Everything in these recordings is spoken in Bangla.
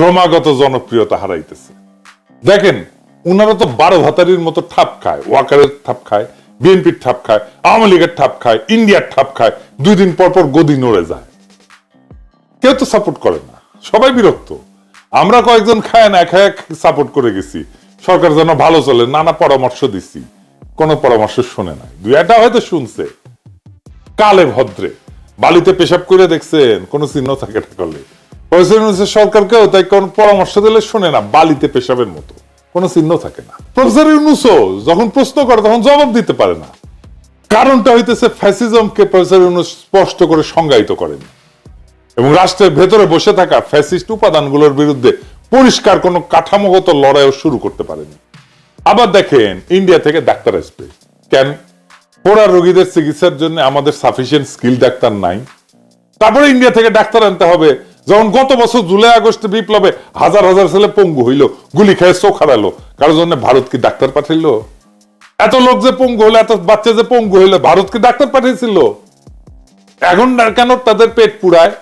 ক্রমাগত জনপ্রিয়তা হারাইতেছে। দেখেন, উনারা তো বারো ভাতারির মতো ঠাপ খায়, ওয়াকারের ঠাপ খায়, বিএনপির ঠাপ খায়, আওয়ামী লীগের ঠাপ খায়, ইন্ডিয়ার ঠাপ খায়, দুই দিন পর পর গদি নড়ে যায়। কেউ তো সাপোর্ট করে না, সবাই বিরক্ত। আমরা কয়েকজন খায় না, খায় সাপোর্ট করে গেছি। সরকার যেন ভালো চলে, নানা পরামর্শ দিছি। কোনো পরামর্শ শুনে নাই। দুই একটা হয়তো শুনছে। কালে ভদ্রে, বালিতে পেশাব করে দেখছেন, কোনো চিহ্ন থাকে না করলে প্রফেসর সরকারকেও তাই কোন পরামর্শ দিলে শোনে না, বালিতে পেশাবের মতো। কোনো চিহ্ন থাকে না। প্রফেসর ইউনুসও যখন প্রশ্ন করে তখন জবাব দিতে পারে না। কারণটা হইতেছে ফ্যাসিজমকে প্রফেসর ইউনুস স্পষ্ট করে সংজ্ঞায়িত করেন। এবং রাষ্ট্রের ভেতরে বসে থাকা ফ্যাসিস্ট উপাদানগুলোর বিরুদ্ধে পরিষ্কার কোনো কাঠামোগত লড়াইও শুরু করতে পারেনি। আবার দেখেন, ইন্ডিয়া থেকে ডাক্তার আসবে কেন? পোড়া রোগীদের চিকিৎসার জন্য আমাদের সাফিসিয়েন্ট স্কিল ডাক্তার নাই। তারপরে ইন্ডিয়া থেকে ডাক্তার আনতে হবে। যখন গত বছর জুলাই আগস্টে বিপ্লবে হাজার হাজার ছেলে পঙ্গু হইল, গুলি খেয়ে চোখ হারালো, কারোর জন্য ভারত কি ডাক্তার পাঠাইলো? এত লোক যে পঙ্গু হলো, এত বাচ্চা যে পঙ্গু হইল ভারত কি ডাক্তার পাঠিয়েছিল? এখন কেন তাদের পেট পুরায়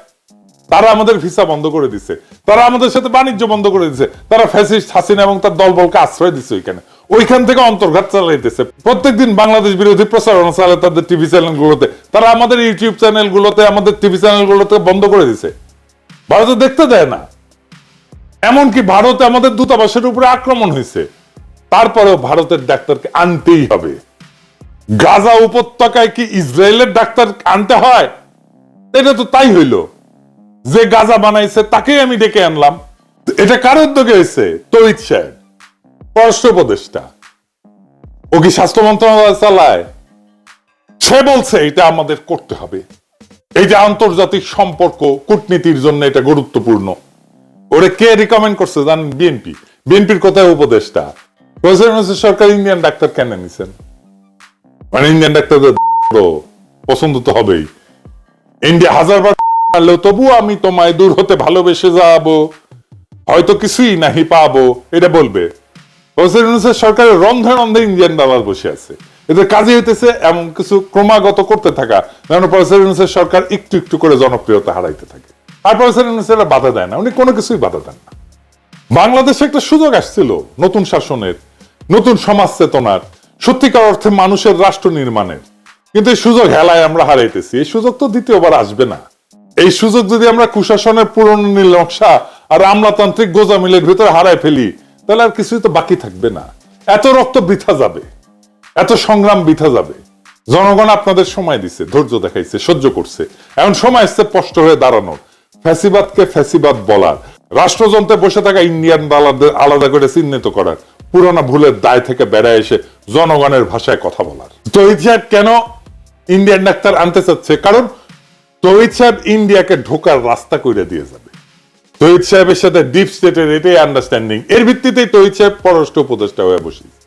তারা আমাদের ভিসা বন্ধ করে দিছে, তারা আমাদের সাথে বাণিজ্য বন্ধ করে দিছে, তারা ফ্যাসিস্ট হাসিনা এবং তার দলবলকে আশ্রয় দিছে ওইখানে। ওইখান থেকে অন্তর্ঘাত চালাইতেছে। প্রত্যেকদিন বাংলাদেশ বিরোধী প্রচারণা চালে তাদের টিভি চ্যানেল গুলোতে তারা আমাদের ইউটিউব চ্যানেল গুলোতে আমাদের টিভি চ্যানেল গুলোতে বন্ধ করে দিছে। ভারতে দেখতে দেয় না। এমনকি ভারতে আমাদের দূতাবাসের উপরে আক্রমণ হয়েছে। তারপরেও ভারতের ডাক্তারকে আনতেই হবে। গাজা উপত্যকায় কি ইসরায়েলের ডাক্তার আনতে হয়? এটা তো তাই হইল। যে গাজা বানাইছে, তাকেই আমি ডেকে আনলাম। এটা কার উদ্যোগে হয়েছে? তৈত সাহেব, পররাষ্ট্র উপদেষ্টা। ও কি স্বাস্থ্য মন্ত্রণালয় চালায়? সে বলছে, এটা আমাদের করতে হবে। এই যে আন্তর্জাতিক সম্পর্ক কূটনীতির জন্য এটা গুরুত্বপূর্ণ। ওরে কে রিকমেন্ড করছে জানেন বিএনপি বিএনপির কোথায় প্রেসিডেন্ট সরকার ইন্ডিয়ান ডাক্তার কেন নিছেন? মানে ইন্ডিয়ান ডাক্তারদের পছন্দ তো হবেই। ইন্ডিয়া হাজার বার মারলেও তবু আমি তোমায় দূর হতে ভালোবেসে যাব। হয়তো কিছুই নাহি পাবো, এটা বলবে। সরকারের রন্ধে রন্ধে ইন্ডিয়ান দালাল বসে আছে। এদের কাজে হইতেছে এমন কিছু ক্রমাগত করতে থাকা। যেন প্রফেসর সরকার একটু একটু করে জনপ্রিয়তা হারাইতে থাকে। আর প্রফেসর ইউনুস বাধা দেয় না, উনি কোনো কিছুই বাধা দেন না। বাংলাদেশে একটা সুযোগ আসছিল, নতুন শাসনের, নতুন সমাজ চেতনার, সত্যিকার অর্থে মানুষের রাষ্ট্র নির্মাণের। কিন্তু এই সুযোগ হেলায় আমরা হারাইতেছি, এই সুযোগ তো দ্বিতীয়বার আসবে না। এই সুযোগ যদি আমরা কুশাসনের পুরনো নীল নকশা আর আমলাতান্ত্রিক গোজামিলের ভিতরে হারায় ফেলি, তাহলে আর কিছুই তো বাকি থাকবে না। এত রক্ত বৃথা যাবে। এত সংগ্রাম বৃথা যাবে। জনগণ আপনাদের সময় দিছে, ধৈর্য দেখাইছে, সহ্য করছে। এখন সময় এসছে স্পষ্ট হয়ে দাঁড়ানোর। ফ্যাসিবাদকে ফ্যাসিবাদ বলার। রাষ্ট্রযন্ত্রে বসে থাকা ইন্ডিয়ান দালালদের আলাদা করে চিহ্নিত করার। পুরোনো ভুলের দায় থেকে বেড়ায় এসে জনগণের ভাষায় কথা বলার। তহিদ সাহেব কেন ইন্ডিয়ান ডাক্তার আনতে চাচ্ছে? কারণ তহিদ সাহেব ইন্ডিয়াকে ঢোকার রাস্তা করে দিয়ে যাবে। তহিদ সাহেবের সাথে ডিপ স্টেটের এটাই আন্ডারস্ট্যান্ডিং এর ভিত্তিতেই তহিদ সাহেব পররাষ্ট্র উপদেষ্টা হয়ে বসেছে।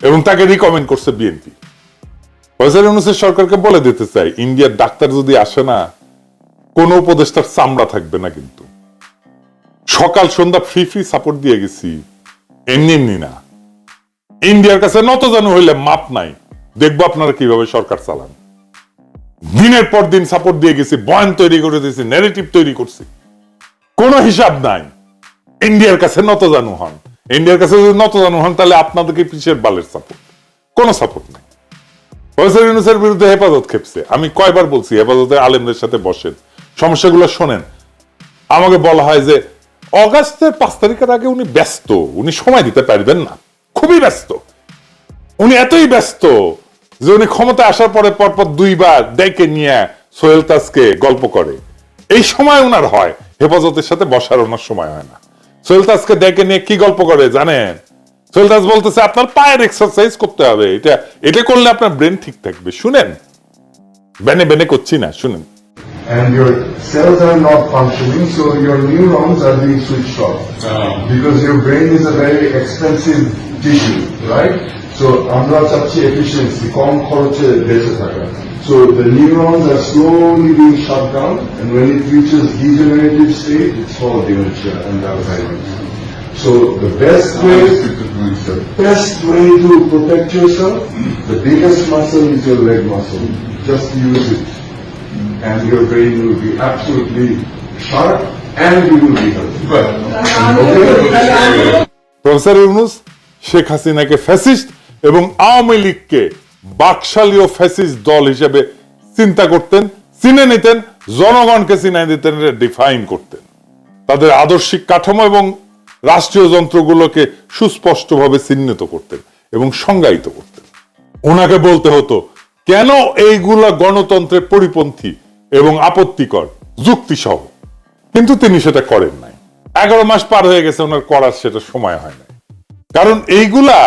এবং তাকে রিকমেন্ড করছে বিএনপি ফয়সাল ইউনুসের সরকারকে বলে দিতে চাই, ইন্ডিয়ার ডাক্তার যদি আসে না, কোন উপদেষ্টার চামড়া থাকবে না কিন্তু। সকাল সন্ধ্যা ফ্রি ফ্রি সাপোর্ট দিয়ে গেছি, এমনি এমনি না। ইন্ডিয়ার কাছে নত জানু হইলে মাপ নাই, দেখব আপনারা কীভাবে সরকার চালান। দিনের পর দিন সাপোর্ট দিয়ে গেছি, বয়ান তৈরি করে দিয়েছি ন্যারেটিভ তৈরি করছি। কোনো হিসাব নাই, ইন্ডিয়ার কাছে নত জানু হন। ইন্ডিয়ার কাছে যদি নত জানু হন, তাহলে আপনাদেরকে পিছের বালের সাপোর্ট কোনো সাপোর্ট নাই। প্রফেসর ইউনুসের বিরুদ্ধে হেফাজত খেপছে। আমি কয়বার বলছি, হেফাজতের আলেমদের সাথে বসেন। সমস্যাগুলো শোনেন। আমাকে বলা হয় যে, অগাস্টের পাঁচ তারিখের আগে উনি ব্যস্ত। উনি সময় দিতে পারবেন না। খুবই ব্যস্ত। উনি এতই ব্যস্ত যে উনি ক্ষমতায় আসার পরে পরপর দুইবার ডেকে নিয়ে সোহেল তাজকে গল্প করে। এই সময় ওনার হয়। হেফাজতের সাথে বসার ওনার সময় হয় না। সোহেল তাজকে ডেকে নিয়ে কি গল্প করে জানেন সোহেল তাজ বলতেছে আপনার পায়ের এক্সারসাইজ করতে হবে এটা এটা করলে আপনার ব্রেন ঠিক থাকবে শুনেন বেনে বেনে করছি না শুনেন and your cells are not functioning, so your neurons are being switched off. Because your brain is a very expensive tissue, right? So আমরা চাচ্ছি efficiency, কম খরচে বেঁচে থাকা. So the neurons are slowly being shut down, and when it reaches degenerative state, it's called dementia and Alzheimer's. So the best way, best way to protect yourself, the biggest muscle is your leg muscle. Just use it and your brain will be absolutely sharp and you will be healthy. Professor Yunus Sheikh হাসিনাকে ফ্যাসিস্ট এবং আওয়ামী লীগকে বাকশালীয় ফ্যাসিস্ট দল হিসেবে চিন্তা করতেন, চিনে নিতেন, জনগণকে চিনাই দিতেন ডিফাইন করতেন। তাদের আদর্শিক কাঠামো এবং রাষ্ট্রীয় যন্ত্রগুলোকে সুস্পষ্টভাবে চিহ্নিত করতেন এবং সংজ্ঞায়িত করতেন। ওনাকে বলতে হতো, কেন এইগুলা গণতন্ত্রের পরিপন্থী এবং আপত্তিকর, যুক্তিসহ? কিন্তু তিনি সেটা করেন নাই। এগারো মাস পার হয়ে গেছে, ওনার করার সেটা সময় হয় না কারণ এইগুলা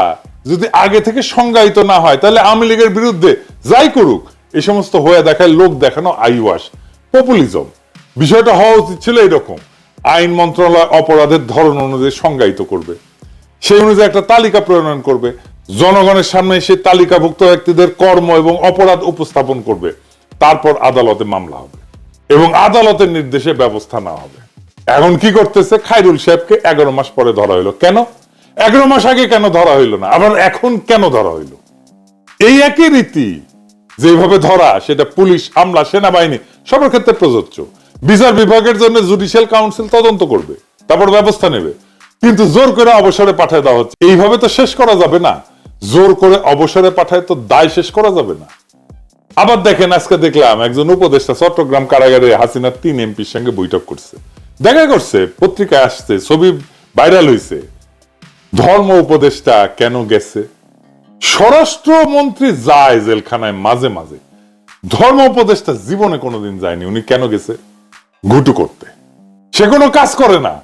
যদি আগে থেকে সংজ্ঞায়িত না হয়, তাহলে আওয়ামী লীগের বিরুদ্ধে যাই করুক এই সমস্ত হয়ে দেখায় লোক দেখানো আইওয়াস পপুলিজম বিষয়টা হওয়া উচিত ছিল এরকম, আইন মন্ত্রণালয় অপরাধের ধরন অনুযায়ী সংজ্ঞায়িত করবে। সেই অনুযায়ী একটা তালিকা প্রণয়ন করবে, জনগণের সামনে সেই তালিকাভুক্ত ব্যক্তিদের কর্ম এবং অপরাধ উপস্থাপন করবে, তারপর আদালতে মামলা হবে এবং আদালতের নির্দেশে ব্যবস্থা নেওয়া হবে। এখন কি করতেছে? খাইরুল সাহেবকে এগারো মাস পরে ধরা হইল কেন? এগারো মাস আগে কেন ধরা হইল না? আবার এখন কেন ধরা হইল? এই একই রীতি যেভাবে ধরা, সেটা পুলিশ আমলা সেনাবাহিনী, সবার ক্ষেত্রে প্রযোজ্য। বিচার বিভাগের জন্য জুডিশিয়াল কাউন্সিল তদন্ত করবে, তারপর ব্যবস্থা নেবে। কিন্তু জোর করে অবসরে পাঠায় দেওয়া হচ্ছে। এইভাবে তো শেষ করা যাবে না। জোর করে অবসরে পাঠায় তো দায় শেষ করা যাবে না। আবার দেখেন, আজকে দেখলাম একজন উপদেষ্টা চট্টগ্রাম কারাগারে হাসিনার তিন এমপির সঙ্গে বৈঠক করছে। দেখা করছে, পত্রিকায় আসছে, ছবি ভাইরাল হয়েছে ধর্ম উপদেষ্টা কেন গেছে? স্বরাষ্ট্রমন্ত্রী যায় জেলখানায় মাঝে মাঝে। ধর্ম উপদেষ্টা জীবনে কোনোদিন যায়নি, উনি কেন গেছে? ঘুটু করতে। সে কোনো কাজ করে না।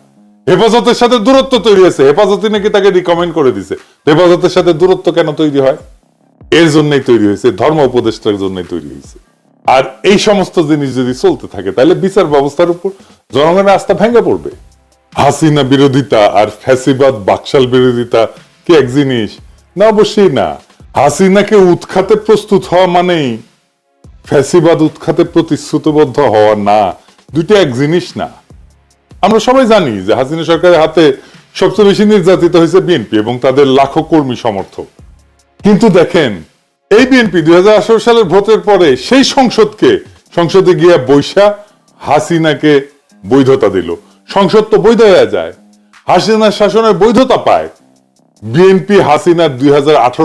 হেফাজতের সাথে দূরত্ব তৈরি হয়েছে। হেফাজতে নাকি তাকে রিকমেন্ড করে দিছে। হেফাজতের সাথে দূরত্ব কেন তৈরি হয়? এর জন্যই তৈরি হয়েছে, ধর্ম উপদেষ্টার জন্যই তৈরি হয়েছে। আর এই সমস্ত জিনিস যদি চলতে থাকে, তাহলে বিচার ব্যবস্থার উপর জনগণের আস্থা ভেঙে পড়বে। হাসিনা বিরোধিতা আর ফ্যাসিবাদ বাকশাল বিরোধিতা, কি এক জিনিস? না, অবশ্যই না। হাসিনাকে উৎখাতে প্রস্তুত হওয়া মানেই ফ্যাসিবাদ উৎখাতে প্রতিশ্রুতিবদ্ধ হওয়া না। দুইটা এক জিনিস না। আমরা সবাই জানি যে হাসিনা সরকারের হাতে সবচেয়ে বেশি নির্যাতিত হয়েছে বিএনপি এবং তাদের লাখো কর্মী সমর্থক। কিন্তু দেখেন, এই বিএনপি দুই হাজার আঠারো সালের ভোটের পরে সেই সংসদকে, সংসদে গিয়ে বৈশা হাসিনাকে বৈধতা দিল। সংসদ তো বৈধ হয়ে যায়। হাসিনার শাসনের বৈধতা পায়। বিএনপি হাসিনার দুই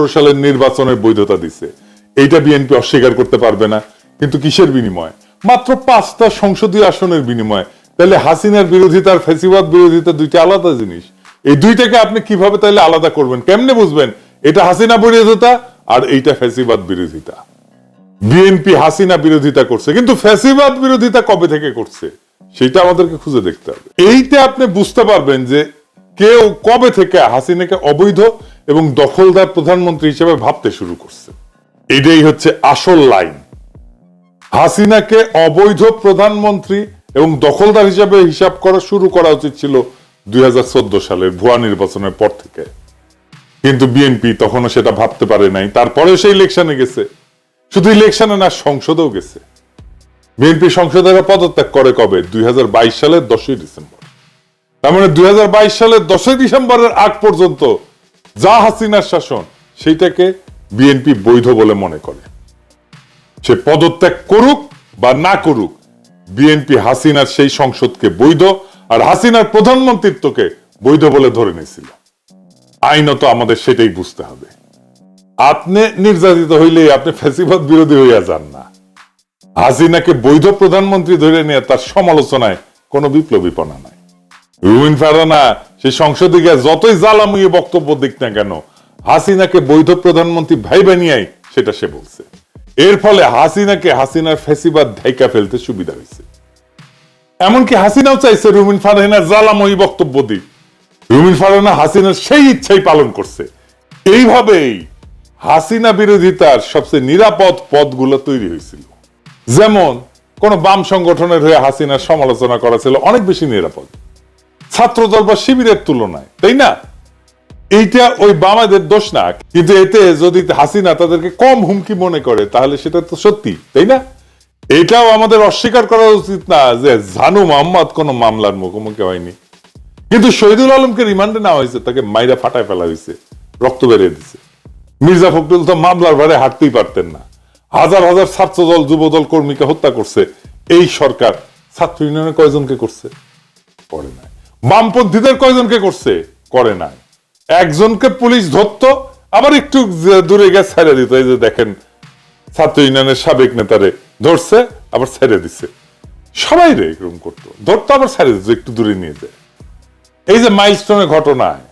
সালের নির্বাচনের বৈধতা দিছে। এইটা বিএনপি অস্বীকার করতে পারবে না। কিন্তু কিসের বিনিময়? মাত্র পাঁচটা সংসদীয় আসনের বিনিময়। তাহলে হাসিনার বিরোধিতা আর ফেসিবাদ বিরোধিতা দুইটা আলাদা জিনিস। এই দুইটাকে আপনি কীভাবে তাহলে আলাদা করবেন? কেমনে বুঝবেন? এটা হাসিনা বিরোধিতা আর এইটা ফেসিবাদ বিরোধিতা। বিএনপি হাসিনা বিরোধিতা করছে। কিন্তু ফ্যাসিবাদ বিরোধিতা কবে থেকে করছে? সেটা আমাদেরকে খুঁজে দেখতে হবে। এইটা আপনি বুঝতে পারবেন যে কেউ কবে থেকে হাসিনাকে অবৈধ এবং দখলদার প্রধানমন্ত্রী হিসেবে ভাবতে শুরু করছে। এটাই হচ্ছে আসল লাইন। হাসিনাকে অবৈধ প্রধানমন্ত্রী এবং দখলদার হিসাবে হিসাব করা শুরু করা উচিত ছিল দুই সালের ভুয়া নির্বাচনের পর থেকে। কিন্তু বিএনপি তখনও সেটা ভাবতে পারে নাই। তারপরেও সে ইলেকশনে গেছে। শুধু ইলেকশনে না, সংসদেও গেছে। বিএনপি সংসদের পদত্যাগ করে কবে? দুই হাজার বাইশ সালের দশই ডিসেম্বর। তার মানে দুই হাজার বাইশ সালের দশই ডিসেম্বরের আগ পর্যন্ত যা হাসিনার শাসন, সেইটাকে বিএনপি বৈধ বলে মনে করে। সে পদত্যাগ করুক বা না করুক, বিএনপি হাসিনার সেই সংসদকে বৈধ আর হাসিনার প্রধানমন্ত্রিত্বকে বৈধ বলে ধরে নিয়েছিল। আইনত আমাদের সেটাই বুঝতে হবে। আপনি নির্যাতিত হইলে আপনি ফ্যাসিবাদ বিরোধী হইয়া যান না। হাসিনাকে বৈধ প্রধানমন্ত্রী ধরে নিয়ে তার সমালোচনায় কোনো বিপ্লবীপনা নাই। রুবিন ফারানা সেই সংসদে গিয়ে যতই জ্বালামুয়ে বক্তব্য দিক না কেন, হাসিনাকে বৈধ প্রধানমন্ত্রী ভাই বানিয়াই সেটা সে বলছে। এর ফলে হাসিনাকে হাসিনার ফেসিবাদ ঢাইকা ফেলতে সুবিধা হয়েছে। এমনকি হাসিনাও চাইছে রুমিন ফারহানার জ্বালাময়ী বক্তব্য দিক। রুমিন ফারহানা হাসিনার সেই ইচ্ছাই পালন করছে। এইভাবেই হাসিনা বিরোধিতার সবচেয়ে নিরাপদ পদগুলো তৈরি হয়েছিল। যেমন কোন বাম সংগঠনের হয়ে হাসিনার সমালোচনা করা ছিল, অনেক বেশি নিরাপদ। ছাত্রদল বা শিবিরের তুলনায়, তাই না? এইটা ওই বামাদের দোষ না, কিন্তু এতে যদি হাসিনা তাদেরকে কম হুমকি মনে করে, তাহলে সেটা তো সত্যি, তাই না? এটাও আমাদের অস্বীকার করা উচিত না যে জানু মোহাম্মদ কোন মামলার মুখোমুখি হয়নি। কিন্তু শহীদুল আলমকে রিমান্ডে নেওয়া হয়েছে, তাকে মাইরা ফাটায় ফেলা হয়েছে, রক্ত বেরিয়ে দিছে মির্জা ফখরুল তো মামলার ভারে হাঁটতেই পারতেন না। হাজার হাজার ছাত্র ছাত্রদল, যুবদল কর্মীকে হত্যা করছে। এই সরকার ছাত্র ইউনিয়নে কয়জনকে করছে? করে নাই। বামপন্থীদের কয়জনকে করছে? করে নাই। একজনকে পুলিশ ধরতো, আবার একটু দূরে গিয়ে ছেড়ে দিত। এই যে দেখেন, ছাত্র ইউনিয়নের সাবেক নেতারে ধরছে, আবার ছেড়ে দিছে। সবাই রে এরকম করতো। ধরতো, আবার ছেড়ে দিত একটু দূরে নিয়ে যায়। এই যে মাইলস্টোনের ঘটনায়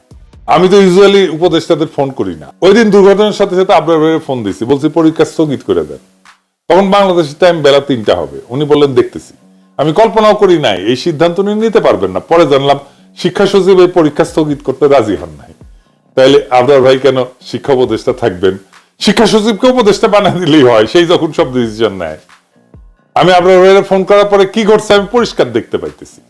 আমি তো ইউজুয়ালি উপদেষ্টাদের ফোন করি না। ওই দিন দুর্ঘটনার সাথে সাথে আপনার ফোন দিছি বলছি, পরীক্ষা স্থগিত করে দেন। তখন বাংলাদেশের টাইম বেলা তিনটা হবে। উনি বললেন, দেখতেছি। আমি কল্পনাও করি নাই। এই সিদ্ধান্ত উনি নিতে পারবেন না। পরে জানলাম, শিক্ষা সচিব এই পরীক্ষা স্থগিত করতে রাজি হন নাই। তাইলে আবরার ভাই কেন শিক্ষা উপদেষ্টা থাকবেন? শিক্ষা সচিবকে উপদেষ্টা বানিয়ে দিলেই হয়, সেই যখন সব ডিসিশন নেয়। আমি আবরার ভাইয়ের ফোন করার পরে কি ঘটছে আমি পরিষ্কার দেখতে পাইতেছি।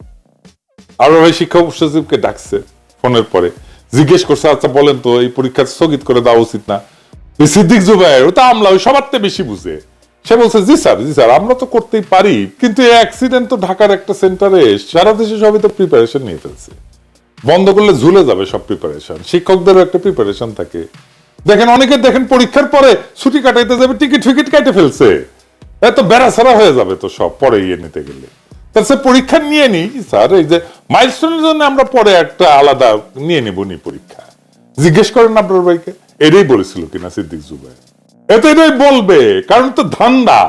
আবরার ভাই শিক্ষা সচিবকে ডাকছে ফোনের পরে। জিজ্ঞেস করছে আচ্ছা বলেন তো, এই পরীক্ষা স্থগিত করে দেওয়া উচিত না? সিদ্দিক জুবাইর ও তো আমলা ওই সবার বেশি বুঝে। সে বলছে, জি স্যার জি স্যার, আমরা তো করতেই পারি, কিন্তু এই অ্যাক্সিডেন্ট তো ঢাকার একটা সেন্টারে সারা দেশে সবই তো প্রিপারেশন নিয়ে ফেলছে। বন্ধ করলে ঝুলে যাবে সব প্রিপারেশন শিক্ষকদেরও একটা প্রিপারেশন থাকে। দেখেন, অনেকে দেখেন পরীক্ষার পরে ছুটি কাটাইতে যাবে টিকিট ফিকিট কাটে ফেলছে। এত বেড়াছাড়া হয়ে যাবে তো সব, পরে ইয়ে নিতে গেলে। তার সে পরীক্ষা নিয়ে নি স্যার। এই যে মাইলস্টোনের জন্য আমরা পরে একটা আলাদা নিয়ে নিব নি পরীক্ষা। জিজ্ঞেস করেন আপনার ভাইকে, এটাই বলেছিল কিনা সিদ্দিক জুবাই। এত এটাই বলবে, কারণ তো ধান্দা।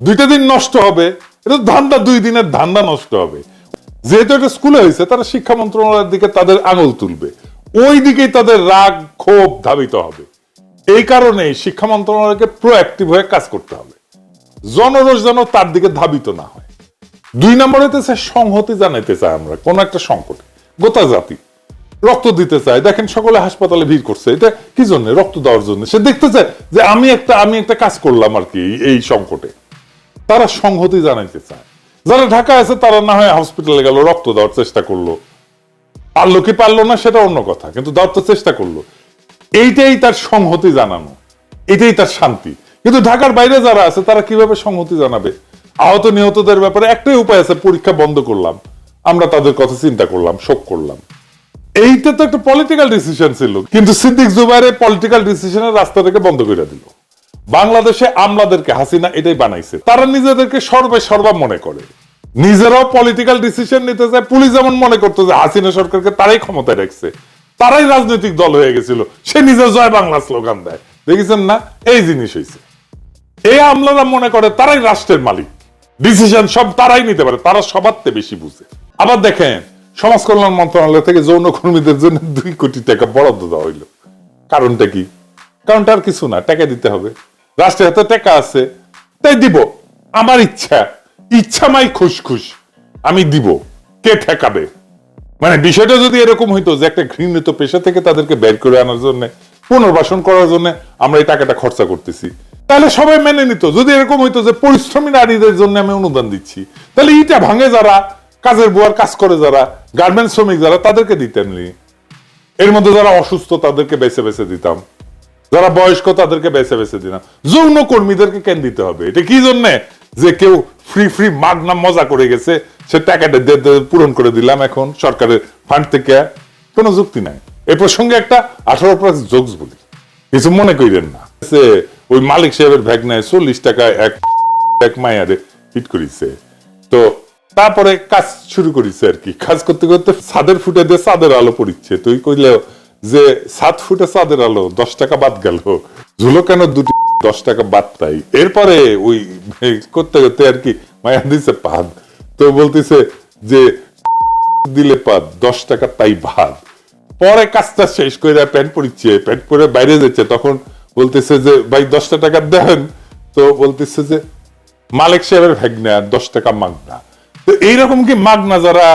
দুইটা দিন নষ্ট হবে এটা ধান্দা, দুই দিনের ধান্দা নষ্ট হবে। যেহেতু এটা স্কুলে হয়েছে, তারা শিক্ষা মন্ত্রণালয়ের দিকে তাদের আঙুল তুলবে। ওই দিকেই তাদের রাগ, ক্ষোভ ধাবিত হবে। এই কারণে শিক্ষা মন্ত্রণালয়কে প্রোঅ্যাক্টিভ হয়ে কাজ করতে হবে। জনরোষ যেন তার দিকে ধাবিত না হয়। দুই নম্বর হইতেছে, সংহতি জানাইতে চাই আমরা, কোন একটা সংকটে। গোটা জাতি রক্ত দিতে চায়। দেখেন, সকলে হাসপাতালে ভিড় করছে। এটা কি জন্য? রক্ত দেওয়ার জন্য। সে দেখতে চায় যে আমি একটা আমি একটা কাজ করলাম আর কি, এই- সংকটে। তারা সংহতি জানাইতে চায়। যারা ঢাকা আছে, তারা না হয় হসপিটালে গেল, রক্ত দেওয়ার চেষ্টা করল। পারল কি পারল না, সেটা অন্য কথা, কিন্তু দেওয়ার তো চেষ্টা করল। এইটাই তার সংহতি জানানো। এটাই তার শান্তি। কিন্তু ঢাকার বাইরে যারা আছে, তারা কীভাবে সংহতি জানাবে? আহত নিহতদের ব্যাপারে একটাই উপায় আছে, পরীক্ষা বন্ধ করলাম। আমরা তাদের কথা চিন্তা করলাম, শোক করলাম। এইটা তো একটা পলিটিক্যাল ডিসিশন ছিল। কিন্তু সিদ্দিক জুবাইরের পলিটিক্যাল ডিসিশনের রাস্তা থেকে বন্ধ করে দিল। বাংলাদেশে আমলাদেরকে হাসিনা এটাই বানাইছে। তারা নিজেদেরকে সর্বে সর্বা মনে করে। নিজেরাও পলিটিক্যাল ডিসিশন নিতে চায়। পুলিশ যেমন মনে করতো যে হাসিনা সরকারকে তারাই ক্ষমতায় রাখছে। তারাই রাজনৈতিক দল হয়ে গেছিল। সে নিজে জয় বাংলা স্লোগান দেয়। দেখেছেন না? এই জিনিস হয়েছে এই আমলারা মনে করে তারাই রাষ্ট্রের মালিক। ডিসিশন সব তারাই নিতে পারে, তারা সবার বেশি বুঝে। আবার দেখেন, সমাজ কল্যাণ মন্ত্রণালয় থেকে যৌন কর্মীদের জন্য দুই কোটি টাকা বরাদ্দ দেওয়া হইল। কারণটা কি? কারণটা আর কিছু না, টাকা দিতে হবে। রাষ্ট্রের হাতে টাকা আছে, তাই দিব। আমার ইচ্ছা ইচ্ছা মাই খুশ খুশ আমি দিব। কে ঠেকাবে? মানে বিষয়টা যদি এরকম হইতো যে একটা ঘৃণিত পেশা থেকে তাদেরকে বের করে আনার জন্য, পুনর্বাসন করার জন্য আমরা এই টাকাটা খরচা করতেছি তাহলে সবাই মেনে নিত। যদি এরকম হইতো যে পরিশ্রমী নারীদের জন্য আমি অনুদান দিচ্ছি, তাহলে ইটা ভাঙে যারা, কাজের বুয়ার কাজ করে যারা, গার্মেন্টস শ্রমিক যারা, তাদেরকে দিতেন। এর মধ্যে যারা অসুস্থ, তাদেরকে বেছে বেছে দিতাম। যারা বয়স্ক, তাদেরকে বেছে বেছে দিলাম যৌন কর্মীদেরকে কেন দিতে হবে? এটা কি জন্যে? যে কেউ ফ্রি ফ্রি মাগনা মজা করে গেছে, সে টাকাটা পূরণ করে দিলাম এখন সরকারের ফান্ড থেকে। কোনো যুক্তি নাই। এ প্রসঙ্গে একটা আঠারো প্লাস জোকস বলি। কিছু মনে করিলেন না। ওই মালিক সাহেবের ভ্যাগ নেয় চল্লিশ টাকা এক এক মায়ারে হিট করিছে। তো তারপরে কাজ শুরু করিছে আর কি। কাজ করতে করতে ছাদের ফুটে দিয়ে চাঁদের আলো পড়িচ্ছে, তুই কইলে যে সাত ফুটে চাঁদের আলো, দশ টাকা বাদ গেল। ঝুলো কেন দুটি দশ টাকা বাদ তাই এরপরে ওই করতে করতে আর কি মায়া দিছে পাদ। তো বলতেছে যে দিলে পাদ, দশ টাকা তাই ভাত পরে কাজটা শেষ করে প্যান্ট পরিচ্ছে, প্যান্ট পরে বাইরে যাচ্ছে, তখন বলতেছে যে, ভাই, দশটা টাকা দেন। তো বলতেছে যে, মালিক সাহেবের ভ্যাগনা দশ টাকা মাগনা। তো এইরকম কি মাগনা যারা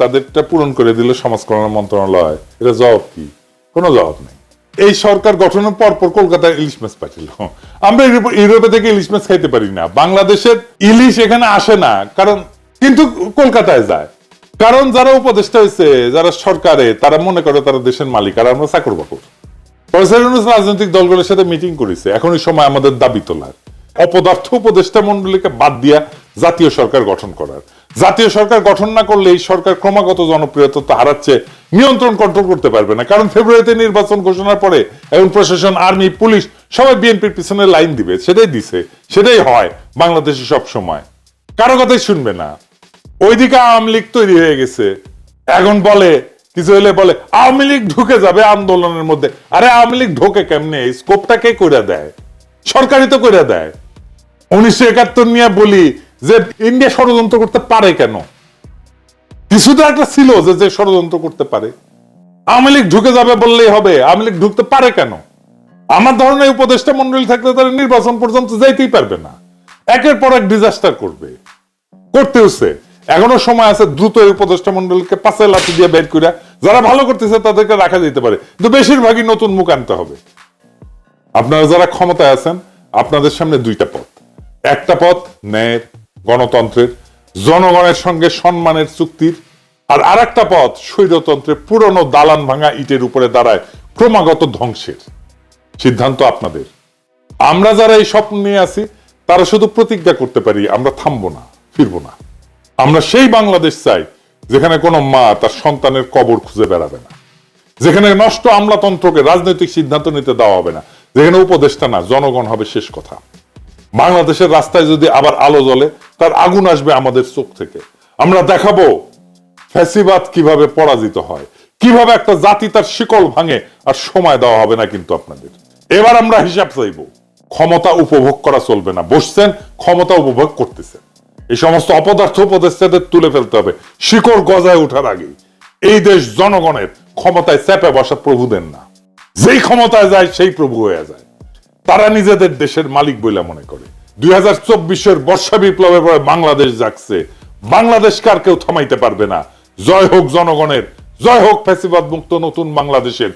তাদেরটা পূরণ করে দিল সমাজ কল্যাণ মন্ত্রণালয়? এটা জবাব কি? কোনো জবাব নেই। এই সরকার গঠনের পর পর কলকাতায় ইলিশ মাছ পাঠিল। আমরা ইউরোপে থেকে ইলিশ মাছ খাইতে পারি না। বাংলাদেশের ইলিশ এখানে আসে না, কারণ, কিন্তু কলকাতায় যায়। কারণ যারা উপদেষ্টা হয়েছে, যারা সরকারে, তারা মনে করে তারা দেশের মালিক, আর আমরা চাকর বাকর প্রফেসর ইউনূস রাজনৈতিক দলগুলোর সাথে মিটিং করেছে। এখন এই সময় আমাদের দাবি তোলার। অপদার্থ উপদেষ্টা মন্ডলীকে বাদ দিয়া জাতীয় সরকার গঠন করার। জাতীয় সরকার গঠন না করলে এই সরকার ক্রমাগত জনপ্রিয়তা তো হারাচ্ছে, নিয়ন্ত্রণ কন্ট্রোল করতে পারবে না। কারণ ফেব্রুয়ারিতে নির্বাচন ঘোষণার পরে এখন প্রশাসন আর্মি পুলিশ সবাই বিএনপির পিছনে লাইন দিবে। সেটাই দিছে, সেটাই হয় বাংলাদেশে সব সময়। কারও কথাই শুনবে না। ওইদিকে আওয়ামী লীগ তৈরি হয়ে গেছে। এখন বলে কিছু হইলে বলে, আওয়ামী লীগ ঢুকে যাবে আন্দোলনের মধ্যে। আরে আওয়ামী লীগ ঢোকে কেমনে? স্কোপটা কে করে দেয়? সরকারই তো করে দেয়। উনিশশো একাত্তর নিয়ে বলি যে ইন্ডিয়া ষড়যন্ত্র করতে পারে কেন? কিছু তো একটা ছিল যে যে ষড়যন্ত্র করতে পারে। আওয়ামী লীগ ঢুকে যাবে বললেই হবে। আওয়ামী লীগ ঢুকতে পারে কেন? আমার ধরনের উপদেষ্টা মন্ডলী থাকলে তারা নির্বাচন পর্যন্ত যাইতেই পারবে না। একের পর এক ডিজাস্টার করবে। করতে হচ্ছে এখনও সময় আছে দ্রুত এই উপদেষ্টা মন্ডলকে পাশে লাঠি দিয়ে বের করে যারা ভালো করতেছে তাদেরকে রাখা যেতে পারে। কিন্তু বেশিরভাগই নতুন মুখ আনতে হবে। আপনারা যারা ক্ষমতায় আছেন, আপনাদের সামনে দুইটা পথ। একটা পথ ন্যায়ের গণতন্ত্রের, জনগণের সঙ্গে সম্মানের চুক্তির, আর আরেকটা পথ স্বৈরতন্ত্রের পুরনো দালান ভাঙা ইটের উপরে দাঁড়ায় ক্রমাগত ধ্বংসের। সিদ্ধান্ত আপনাদের। আমরা যারা এই স্বপ্ন নিয়ে আছি, তারা শুধু প্রতিজ্ঞা করতে পারি, আমরা থামবো না, ফিরবো না। আমরা সেই বাংলাদেশ চাই যেখানে কোনো মা তার সন্তানের কবর খুঁজে বেড়াবে না। যেখানে নষ্ট আমলাতন্ত্রকে রাজনৈতিক সিদ্ধান্ত নিতে দেওয়া হবে না। যেখানে উপদেষ্টা না, জনগণ হবে শেষ কথা। বাংলাদেশের রাস্তায় যদি আবার আলো জ্বলে, তার আগুন আসবে আমাদের চোখ থেকে। আমরা দেখাবো ফ্যাসিবাদ কীভাবে পরাজিত হয়, কীভাবে একটা জাতি তার শিকল ভাঙে আর সময় দেওয়া হবে না কিন্তু আপনাদের। এবার আমরা হিসাব চাইব, ক্ষমতা উপভোগ করা চলবে না। বসছেন, ক্ষমতা উপভোগ করতেছেন। এই সমস্ত অপদার্থ উপদেষ্টাদের তুলে ফেলতে হবে। শিকড় গজায় ওঠার আগে এই দেশ জনগণের ক্ষমতায় চেপে বসা প্রভুদের না। যেই ক্ষমতায় যায়, সেই প্রভু হয়ে যায়। তারা নিজেদের দেশের মালিক বলে মনে করে। দুই হাজার চব্বিশের বর্ষা বিপ্লবের পরে বাংলাদেশ জাগছে। বাংলাদেশকে আর কেউ থামাইতে পারবে না। জয় হোক জনগণের, জয় হোক ফ্যাসিবাদ মুক্ত নতুন বাংলাদেশের